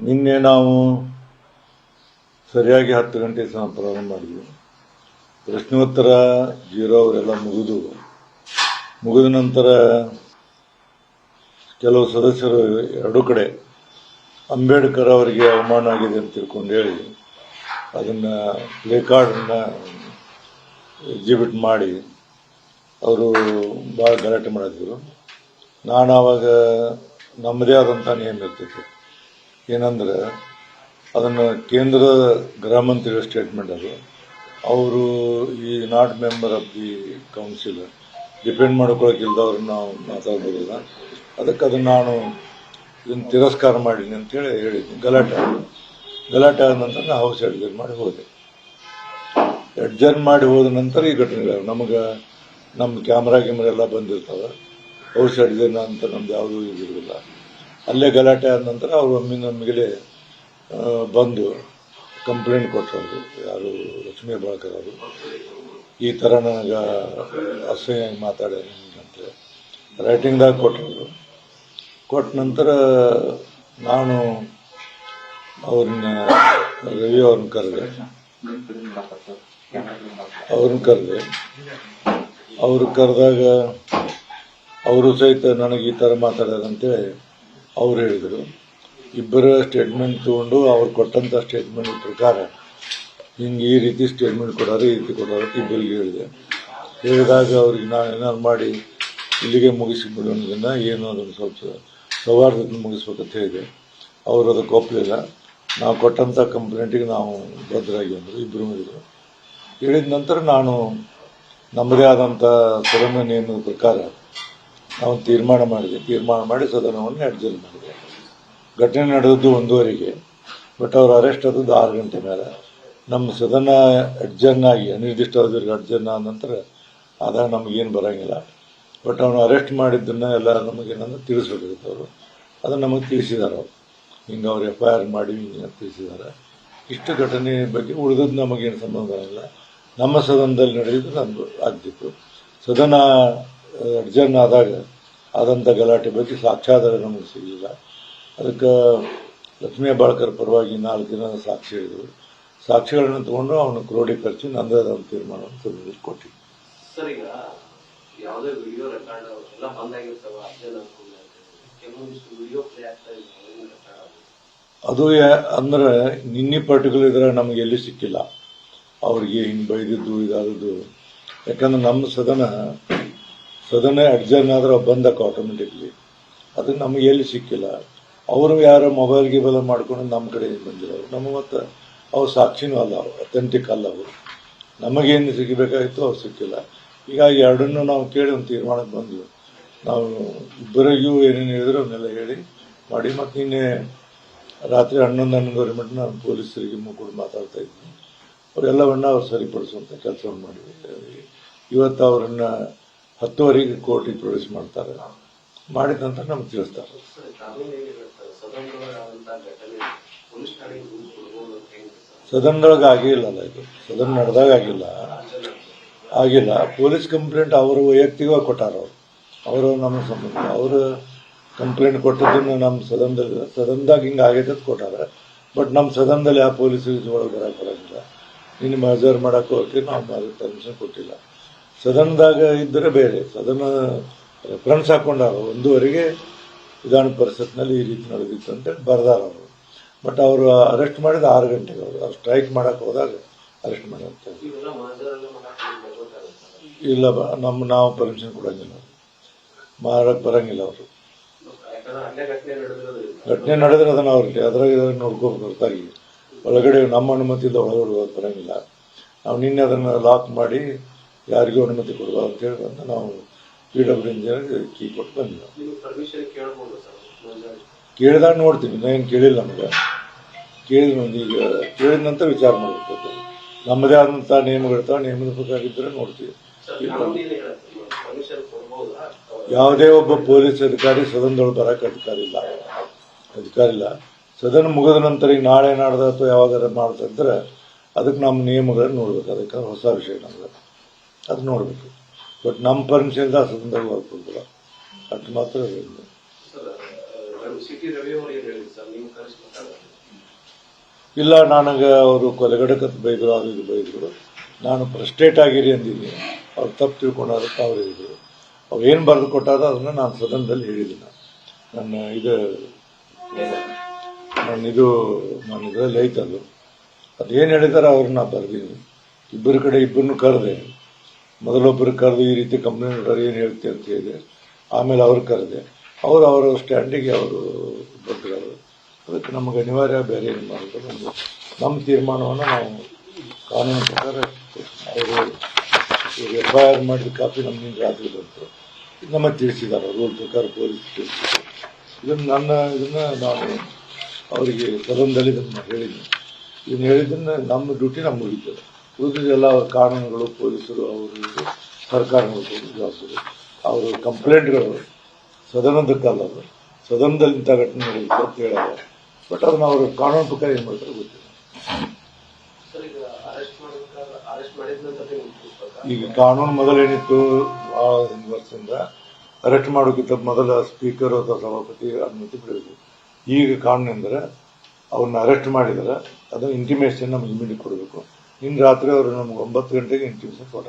ನಿನ್ನೆ ನಾವು ಸರಿಯಾಗಿ ಹತ್ತು ಗಂಟೆ ಸಹ ಪ್ರಾರಂಭ ಮಾಡಿದ್ವಿ. ಪ್ರಶ್ನೋತ್ತರ ಜೀರೋ ಅವರೆಲ್ಲ ಮುಗಿದು, ಮುಗಿದ ನಂತರ ಕೆಲವು ಸದಸ್ಯರು ಎರಡೂ ಕಡೆ ಅಂಬೇಡ್ಕರ್ ಅವರಿಗೆ ಅವಮಾನ ಆಗಿದೆ ಅಂತ ತಿಳ್ಕೊಂಡು ಹೇಳಿ ಅದನ್ನು ಪ್ಲೇ ಕಾರ್ಡನ್ನು ಎಕ್ಸಿಬಿಟ್ ಮಾಡಿ ಅವರು ಭಾಳ ಗಲಾಟೆ ಮಾಡಿದ್ರು. ನಾನು ಆವಾಗ ನಮ್ಮದೇ ಆದಂಥ ನಿಯಮ ಇರ್ತೈತೆ ಏನಂದ್ರೆ, ಅದನ್ನು ಕೇಂದ್ರ ಗೃಹ ಮಂತ್ರಿಗಳ ಸ್ಟೇಟ್ಮೆಂಟ್ ಅದು. ಅವರು ಈ not member of the council depend ಮಾಡ್ಕೊಳಕ್ಕಿಲ್ದವ್ರನ್ನ ನಾವು ಮಾತಾಡ್ಬೋದಿಲ್ಲ. ಅದಕ್ಕೆ ಅದನ್ನು ನಾನು ಇದನ್ನು ತಿರಸ್ಕಾರ ಮಾಡೀನಿ ಅಂತೇಳಿ ಹೇಳಿದ್ದೀನಿ ಗಲಾಟೆ. ಗಲಾಟೆ ಆದ ನಂತರ ನಾನು ಹೌಸ್ ಅಡ್ಜರ್ನ್ ಮಾಡಿ ಹೋದೆ. ಅಡ್ಜರ್ನ್ ಮಾಡಿ ಹೋದ ನಂತರ ಈ ಘಟನೆಗಳು ನಮಗೆ ನಮ್ಮ ಕ್ಯಾಮ್ರಾ ಗಿಮ್ರಾ ಎಲ್ಲ ಬಂದಿರ್ತಾವೆ. ಹೌಸ್ ಅಡ್ಜರ್ನ್ ಅಂತ ನಮ್ದು ಯಾವುದೂ ಇದಿರಲಿಲ್ಲ ಅಲ್ಲೇ ಗಲಾಟೆ ಆದ ನಂತರ ಅವರು ಒಮ್ಮೆ ನಮಗೆ ಬಂದು ಕಂಪ್ಲೇಂಟ್ ಕೊಟ್ಟರು ಯಾರು, ಲಕ್ಷ್ಮೀ ಬಾಳ್ಕರ್ ಅವರು. ಈ ಥರ ನನಗೆ ಅಸಹ್ಯವಾಗಿ ಮಾತಾಡ್ಯಾರ ಅಂತೇಳಿ ರೈಟಿಂಗ್ದಾಗ ಕೊಟ್ಟರು ಕೊಟ್ಟ ನಂತರ ನಾನು ಅವ್ರನ್ನ, ರವಿ ಅವ್ರನ್ನ ಕರೆದೆ. ಅವ್ರನ್ನ ಕರೆದೆ. ಅವರು ಕರೆದಾಗ, ಅವರು ಸಹಿತ ನನಗೆ ಈ ಥರ ಮಾತಾಡ್ಯಾರ ಅಂತೇಳಿ ಅವ್ರು ಹೇಳಿದರು, ಇಬ್ಬರ ಸ್ಟೇಟ್ಮೆಂಟ್ ತೊಗೊಂಡು ಅವ್ರು ಕೊಟ್ಟಂಥ ಸ್ಟೇಟ್ಮೆಂಟ್ ಪ್ರಕಾರ ಹಿಂಗೆ ಈ ರೀತಿ ಸ್ಟೇಟ್ಮೆಂಟ್ ಕೊಡೋರು, ಈ ರೀತಿ ಕೊಡೋರು ಇಬ್ಬರಿಗೆ ಹೇಳಿದೆ. ಹೇಳಿದಾಗ ಅವ್ರಿಗೆ ನಾನು ಏನಾದ್ರು ಮಾಡಿ ಇಲ್ಲಿಗೆ ಮುಗಿಸಿ ಬಿಡೋದನ್ನ ಏನು ಅದನ್ನು ಸ್ವಲ್ಪ ಸೌಹಾರ್ದದಿಂದ ಮುಗಿಸ್ಬೇಕಂತ ಹೇಳಿದೆ. ಅವರು ಅದಕ್ಕೆ ಒಪ್ಪಲಿಲ್ಲ ನಾವು ಕೊಟ್ಟಂಥ ಕಂಪ್ಲೇಂಟಿಗೆ ನಾವು ಭದ್ರಾಗಿ ಅಂದರು ಇಬ್ಬರು ಹೇಳಿದರು. ಹೇಳಿದ ನಂತರ ನಾನು ನಮ್ಮದೇ ಆದಂಥ ಸದನ ನಿಯಮದ ಪ್ರಕಾರ ನಾವು ತೀರ್ಮಾನ ಮಾಡಿದೆ ತೀರ್ಮಾನ ಮಾಡಿ ಸದನವನ್ನು ಅಡ್ಜರ್ನ್ ಮಾಡಿದೆ ಘಟನೆ ನಡೆದದ್ದು ಒಂದೂವರೆಗೆ, ಬಟ್ ಅವ್ರು ಅರೆಸ್ಟ್ ಆದದ್ದು ಆರು ಗಂಟೆ ಮೇಲೆ. ನಮ್ಮ ಸದನ ಅಡ್ಜರ್ನ್ ಆಗಿ ಅನಿರ್ದಿಷ್ಟ ಅವಧಿಗೆ ಅಡ್ಜರ್ನ್ ಆದ ನಂತರ ಆದಾಗ ನಮಗೇನು ಬರೋಂಗಿಲ್ಲ. ಬಟ್ ಅವನು ಅರೆಸ್ಟ್ ಮಾಡಿದ್ದನ್ನು ಎಲ್ಲ ನಮಗೇನಂದ್ರೆ ತಿಳಿಸ್ಬೇಕಾಗಿತ್ತು ಅವರು. ಅದನ್ನು ನಮಗೆ ತಿಳಿಸಿದ್ದಾರೆ ಅವರು. ಹಿಂಗೆ ಅವ್ರು ಎಫ್ ಐ ಆರ್ ಮಾಡಿ ಹಿಂಗೆ ತಿಳಿಸಿದ್ದಾರೆ. ಇಷ್ಟು ಘಟನೆ ಬಗ್ಗೆ ಉಳಿದದ್ದು ನಮಗೇನು ಸಂಬಂಧ ಇಲ್ಲ. ನಮ್ಮ ಸದನದಲ್ಲಿ ನಡೆದಿದ್ದು ನಮ್ಮದು ಆಗ್ತಿತ್ತು. ಸದನ ಅಡ್ಜರ್ನ್ ಆದಾಗ ಆದಂಥ ಗಲಾಟೆ ಬಗ್ಗೆ ಸಾಕ್ಷ್ಯಾಧಾರ ನಮಗೆ ಸಿಗಲಿಲ್ಲ. ಅದಕ್ಕೆ ಲಕ್ಷ್ಮೀ ಬಾಳ್ಕರ್ ಪರವಾಗಿ ನಾಲ್ಕು ದಿನ ಸಾಕ್ಷಿ ಹೇಳಿದರು. ಸಾಕ್ಷಿಗಳನ್ನು ತಗೊಂಡು ಅವನು ಕ್ರೋಢೀಕರಿಸಿ ನಂದೇ ಒಂದು ತೀರ್ಮಾನವನ್ನು ಸದನದಲ್ಲಿ ಕೊಟ್ಟಿ ಸರ್ ಈಗ ಯಾವುದೇ ವಿಡಿಯೋ ರೆಕಾರ್ಡ್ ಎಲ್ಲ ಬಂದಾಗಿರ್ತಾವ ಅದೇನು ಅನ್ಕೊಂಡೆ ಕೆಲವೊಂದಿಷ್ಟು ವಿಡಿಯೋ ಪ್ಲೇ ಆಗ್ತಾ ಇಲ್ಲ ರೆಕಾರ್ಡ್ ಅದು ಅಂದ್ರೆ ನಿನ್ನೆ ಪರ್ಟಿಕ್ಯುಲರ್ ಇದ್ರೆ ನಮಗೆ ಎಲ್ಲಿ ಸಿಕ್ಕಿಲ್ಲ. ಅವ್ರಿಗೆ ಹಿಂಗೆ ಬೈದಿದ್ದು ಇದಾದದ್ದು. ಯಾಕಂದ್ರೆ ನಮ್ಮ ಸದನ ಸದನ ಅಡ್ಜರ್ನ್ ಆದ್ರೆ ಬಂದಕ್ಕ ಆಟೋಮೆಟಿಕ್ಲಿ ಅದಕ್ಕೆ ನಮಗೆ ಎಲ್ಲಿ ಸಿಕ್ಕಿಲ್ಲ. ಅವರು ಯಾರೋ ಮೊಬೈಲ್ ಗಿಬೆಲ್ಲ ಮಾಡ್ಕೊಂಡು ನಮ್ಮ ಕಡೆ ಬಂದಿರೋರು. ನಮಗೆ ಮತ್ತು ಅವು ಸಾಕ್ಷಿನೂ ಅಲ್ಲ ಅವರು ಅಥೆಂಟಿಕ್ ಅಲ್ಲ ಅವರು. ನಮಗೇನು ಸಿಗಬೇಕಾಗಿತ್ತು ಅವ್ರು ಸಿಕ್ಕಿಲ್ಲ. ಹೀಗಾಗಿ ಎರಡನ್ನೂ ನಾವು ಕೇಳಿ ಒಂದು ತೀರ್ಮಾನಕ್ಕೆ ಬಂದ್ವಿ. ನಾವು ಇಬ್ಬರಿಗೂ ಏನೇನು ಹೇಳಿದ್ರು ಅವನ್ನೆಲ್ಲ ಹೇಳಿ ಮಾಡಿ. ಮತ್ತು ನಿನ್ನೆ ರಾತ್ರಿ ಹನ್ನೊಂದು ಹನ್ನೊಂದುವರೆ ಮಟ್ಟ ನಾನು ಪೊಲೀಸರಿಗೆ ಕೂಡ ಮಾತಾಡ್ತಾ ಇದ್ದೀನಿ ಅವರೆಲ್ಲವನ್ನ ಅವ್ರು ಸರಿಪಡಿಸುವಂಥ ಕೆಲಸವನ್ನು ಮಾಡಿದ್ವಿ ಇವತ್ತು ಅವರನ್ನು ಹತ್ತುವರೆಗೆ ಕೋರ್ಟ್ ಪ್ರವೇಶ ಮಾಡ್ತಾರೆ. ಮಾಡಿದ ನಂತರ ನಮ್ಗೆ ತಿಳಿಸ್ತಾರೆ. ಸದನದೊಳಗೆ ಆಗಿಲ್ಲ ಇದು. ಸದನ ನಡೆದಾಗ ಆಗಿಲ್ಲ. ಆಗಿಲ್ಲ. ಪೊಲೀಸ್ ಕಂಪ್ಲೇಂಟ್ ಅವರು ವೈಯಕ್ತಿಕವಾಗಿ ಕೊಟ್ಟಾರ ಅವರು. ಅವರು ನಮ್ಮ ಸಂಬಂಧ. ಅವರು ಕಂಪ್ಲೇಂಟ್ ಕೊಟ್ಟದನ್ನು ನಮ್ಮ ಸದನದಲ್ಲಿ ಸದನದಾಗ ಹಿಂಗೆ ಆಗೈತೆ ಅಂತ ಕೊಟ್ಟಾರ. ಬಟ್ ನಮ್ಮ ಸದನದಲ್ಲಿ ಆ ಪೊಲೀಸ್ ಒಳಗೆ ಬರೋಕೆ ಬರೋಂಗಿಲ್ಲ ಇನ್ನು ಮಜರ್ ಮಾಡೋಕೆ ಹೋಗಿ ನಾವು ಪರ್ಮಿಷನ್ ಕೊಟ್ಟಿಲ್ಲ. ಸದನದಾಗ ಇದ್ದರೆ ಬೇರೆ. ಸದನ ಫ್ರೆಂಡ್ಸ್ ಹಾಕೊಂಡಾರ ಒಂದೂವರೆಗೆ ವಿಧಾನ ಪರಿಷತ್ನಲ್ಲಿ ಈ ರೀತಿ ನಡೆದಿತ್ತು ಅಂತೇಳಿ ಬರ್ದಾರ ಅವರು. ಬಟ್ ಅವರು ಅರೆಸ್ಟ್ ಮಾಡಿದ ಆರು ಗಂಟೆಗೆ ಅವರು. ಅವ್ರು ಸ್ಟ್ರೈಕ್ ಮಾಡಕ್ಕೆ ಹೋದಾಗ ಅರೆಸ್ಟ್ ಮಾಡಿರ್ತಾರೆ ಇಲ್ಲ ಬ- ನಮ್ಮ ನಾವು ಪರ್ಮಿಷನ್ ಕೊಡಂಗಿಲ್ಲ ಮಾರಕ್ಕೆ ಬರಂಗಿಲ್ಲ ಅವರು. ಘಟನೆ ನಡೆದ್ರೆ ಅದನ್ನು ಅವ್ರಿಗೆ ಅದ್ರಾಗ ನೋಡ್ಕೋಬೇಕು ಹೊರತಾಗಿ. ಒಳಗಡೆ ನಮ್ಮ ಅನುಮತಿಯಿಂದ ಒಳಗಡೆ ಹೋಗೋಕೆ ಬರಂಗಿಲ್ಲ. ನಾವು ನಿನ್ನೆ ಅದನ್ನು ಲಾಕ್ ಮಾಡಿ ಯಾರಿಗೂ ಅನುಮತಿ ಕೊಡುವ ಅಂತ ಹೇಳಿ ಬಂದು ನಾವು ಪಿ ಡಬ್ಲ್ಯೂ ಇಂಜಿನಿಯರ್ಗೆ ಕೀ ಕೊಟ್ಟು ಬಂದಿದ್ದೀವಿ. ಕೇಳಿದಾಗ ನೋಡ್ತೀವಿ ಏನು ಕೇಳಿಲ್ಲ ನಮಗೆ. ಕೇಳಿದ ಈಗ ಕೇಳಿದ ನಂತರ ವಿಚಾರ ಮಾಡಬೇಕು ನಮ್ಮದೇ ಆದಂಥ ನಿಯಮಗಳಿರ್ತಾವೆ ನಿಯಮದ ಪ್ರಕಾರ ಇದ್ದರೆ ನೋಡ್ತೀವಿ. ಯಾವುದೇ ಒಬ್ಬ ಪೊಲೀಸ್ ಅಧಿಕಾರಿ ಸದನದೊಳಗೆ ಬರೋಕೆ ಅಧಿಕಾರ ಇಲ್ಲ. ಅಧಿಕಾರ ಇಲ್ಲ. ಸದನ ಮುಗಿದ ನಂತರ ಈಗ ನಾಳೆ ನಾಡ್ದ ಅಥವಾ ಯಾವಾಗಾರ ಮಾಡ್ತಂದ್ರೆ ಅದಕ್ಕೆ ನಮ್ಮ ನಿಯಮಗಳನ್ನ ನೋಡ್ಬೇಕು. ಅದಕ್ಕೆ ಹೊಸ ವಿಷಯ ನಮ್ಗೆ ಅದು ನೋಡಬೇಕು. ಬಟ್ ನಮ್ಮ ಪರ್ಮಿಷನ್ ಇಲ್ಲ ಸಂದರ್ಭ ಅಷ್ಟು ಮಾತ್ರ ಹೇಳಿದ್ದು. ಇಲ್ಲ ನನಗೆ ಅವರು ಕೊಲೆಗಡಕತ್ ಬೈದರು ಅದು ಇದು ಬೈದರು. ನಾನು ಫ್ರಸ್ಟ್ರೇಟ್ ಆಗಿರಿ ಅಂದಿದ್ದೀನಿ ಅವ್ರು ತಪ್ಪು ತಿಳ್ಕೊಂಡಾರಕ್ಕೆ ಅವ್ರು ಹೇಳಿದರು. ಅವ್ರು ಏನು ಬರೆದು ಕೊಟ್ಟಾರ ಅದನ್ನು ನಾನು ಸದನದಲ್ಲಿ ಹೇಳಿದ್ದೀನಿ. ನನ್ನ ಇದು ನನ್ನ ಇದು ನನ್ನ ಇದರಲ್ಲಿ ಐತದು. ಅದೇನು ಹೇಳಿದಾರೆ ಅವ್ರನ್ನ ಬರೆದೀನಿ. ಇಬ್ಬರ ಕಡೆ ಇಬ್ಬರನ್ನು ಕರೆದೆ. ಮೊದಲೊಬ್ಬರು ಕರೆದು ಈ ರೀತಿ ಕಂಪ್ನಿ ಏನು ಹೇಳ್ತೀವಿ ಅಂತ ಹೇಳಿದೆ. ಆಮೇಲೆ ಅವ್ರು ಕರೆದೆ. ಅವರು ಅವರ ಸ್ಟ್ಯಾಂಡಿಗೆ ಅವರು ಬರ್ತಾರೆ ಅದಕ್ಕೆ ನಮಗೆ ಅನಿವಾರ್ಯ ಬೇರೆ ಏನು ಮಾಡೋದು ಒಂದು ನಮ್ಮ ತೀರ್ಮಾನವನ್ನು ನಾವು ಕಾನೂನು ಪ್ರಕಾರ ಅವರು ಎಫ್ ಐ ಆರ್ ಮಾಡಿದ ಕಾಪಿ ನಮ್ಮಿಂದ ರಾತ್ರಿ ಬಂತು. ನಮಗೆ ತಿಳಿಸಿದ್ದಾರೆ. ರೂಲ್ ಪ್ರಕಾರ ಪೊಲೀಸ್ ತಿಳಿಸಿದ್ದಾರೆ ಇದನ್ನು ನನ್ನ ಇದನ್ನು ನಾನು ಅವರಿಗೆ ಸದನದಲ್ಲಿ ಇದನ್ನು ಹೇಳಿದ್ದೀನಿ. ಇದನ್ನು ಹೇಳಿದ್ದನ್ನು ನಮ್ಮ ಡ್ಯೂಟಿ ನಮ್ಮ ಮುಗಿತದೆ. ಉಳಿದಿದ್ದೆಲ್ಲ ಕಾನೂನುಗಳು ಪೊಲೀಸರು ಅವರು ಸರ್ಕಾರಗಳು ಸರ್ಕಾರ ಜವಾಬ್ದಾರಿ ಅವರು ಕಂಪ್ಲೇಂಟ್ಗಳು ಸದನದಕ್ಕಲ್ಲ ಸದನದಲ್ಲಿ ಇಂಥ ಘಟನೆ ನಡೆಯುತ್ತೆ ಅಂತ ಹೇಳೋದು. ಬಟ್ ಅದನ್ನ ಅವರು ಕಾನೂನು ಪ್ರಕಾರ ಏನು ಮಾಡ್ತಾರೆ ಗೊತ್ತಿಲ್ಲ. ಈಗ ಕಾನೂನು ಮೊದಲೇನಿತ್ತು ಭಾಳ ವರ್ಷದಿಂದ ಅರೆಸ್ಟ್ ಮಾಡೋಕ್ಕಿಂತ ಮೊದಲ ಸ್ಪೀಕರ್ ಅಥವಾ ಸಭಾಪತಿ ಅನುಮತಿ ಪಡೆಯಬೇಕು ಈಗ ಕಾನೂನು ಎಂದರೆ ಅವ್ರನ್ನ ಅರೆಸ್ಟ್ ಮಾಡಿದರೆ ಅದನ್ನು ಇಂಟಿಮೇಷನ್ ನಮಗೆ ಇಮಿಡಿಯೇಟ್ ಕೊಡಬೇಕು. ಇನ್ನು ರಾತ್ರಿ ಅವರು ನಮ್ಗೆ ಒಂಬತ್ತು ಗಂಟೆಗೆ ಇಂಟಿಮೇಷನ್ ಕೊಟ್ಟ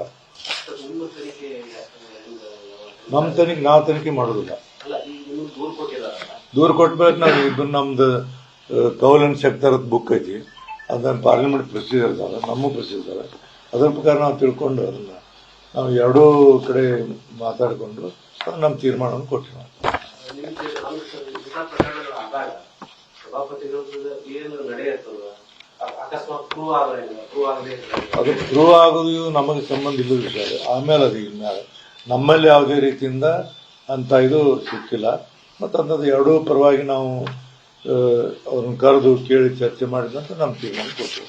ನಿಮ್ಮ ತನಿಖೆ, ನಾವು ತನಿಖೆ ಮಾಡೋದಿಲ್ಲ. ದೂರು ಕೊಟ್ಬೇಕು ನಾವು ಇದು ನಮ್ದು ಕೌಲನ್ ಸೆಕ್ಟರ್ ಬುಕ್ ಐತಿ. ಅದನ್ನ ಪಾರ್ಲಿಮೆಂಟ್ ಪ್ರೊಸೀಜರ್ ಇದಾವೆ, ನಮ್ಮ ಪ್ರೊಸೀಜರ್ ಅದ್ರ ಪ್ರಕಾರ ನಾವು ತಿಳ್ಕೊಂಡು ಅದನ್ನ ನಾವು ಎರಡೂ ಕಡೆ ಮಾತಾಡಿಕೊಂಡು ನಮ್ಮ ತೀರ್ಮಾನವನ್ನು ಕೊಟ್ಟಿವಿ ನಾವು. ಅದು ಪ್ರೂವ್ ಆಗೋದು ನಮಗೆ ಸಂಬಂಧ ಇಲ್ಲದ ವಿಷಯ ಆಮೇಲೆ ಅದು ಇನ್ಮೇಲೆ ನಮ್ಮಲ್ಲಿ ಯಾವುದೇ ರೀತಿಯಿಂದ ಅಂತ ಇದು ಸಿಕ್ಕಿಲ್ಲ. ಮತ್ತು ಅಂಥದ್ದು ಎರಡೂ ಪರವಾಗಿ ನಾವು ಅವ್ರನ್ನ ಕರೆದು ಕೇಳಿ ಚರ್ಚೆ ಮಾಡಿದಂತ ನಮ್ಮ ತೀರ್ಮಾನ ಕೊಡ್ತೀವಿ